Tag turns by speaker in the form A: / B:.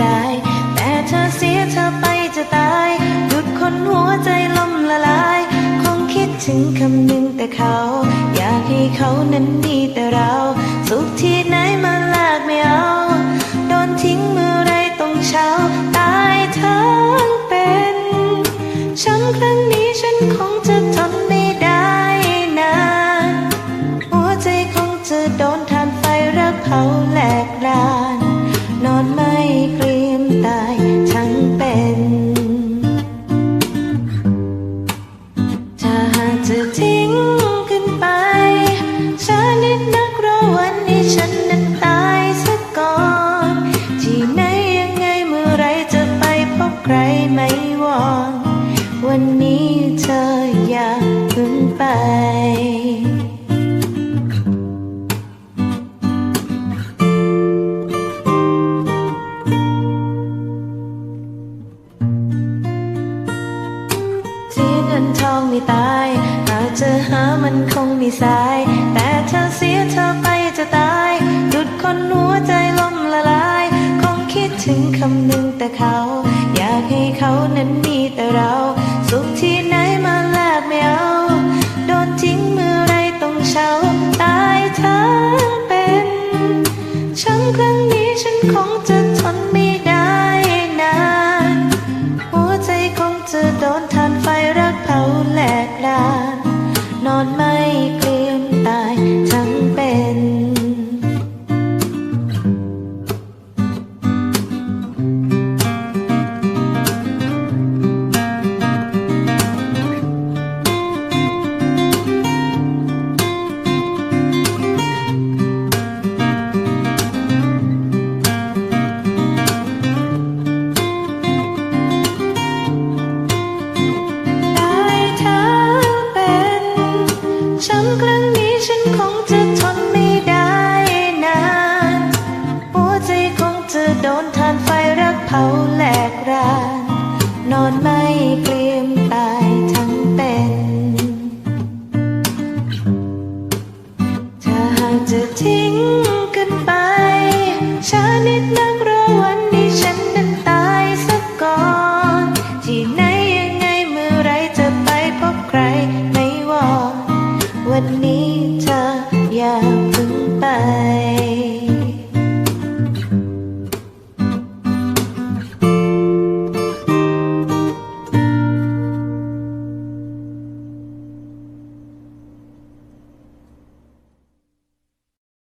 A: สาย แต่เธอเสียเธอไปจะตาย หยุดคนหัวใจล่มละลาย คงคิดถึงคำหนึ่งแต่เขา อยากให้เขานั้นดีแต่เรา สุขที่ไหนมาแลกไม่เอา โดนทิ้งเมื่อไรต้องเช้า ตายทั้งเป็นช้ำครั้งนี้ฉันคงจะทนไม่ได้นานหัวใจคงจะโดนทานไฟรักเผาแหลกลาาเพึ่งไปเสียเงินทองไม่ตายหากเจอหามันคงไม่สาย แต่เธอเสียเธอไปจะตายหยุดคนหัวใจล่มละลาย คงคิดถึงคำหนึ่งแต่เขา อยากให้เขานั้นมีแต่เราาห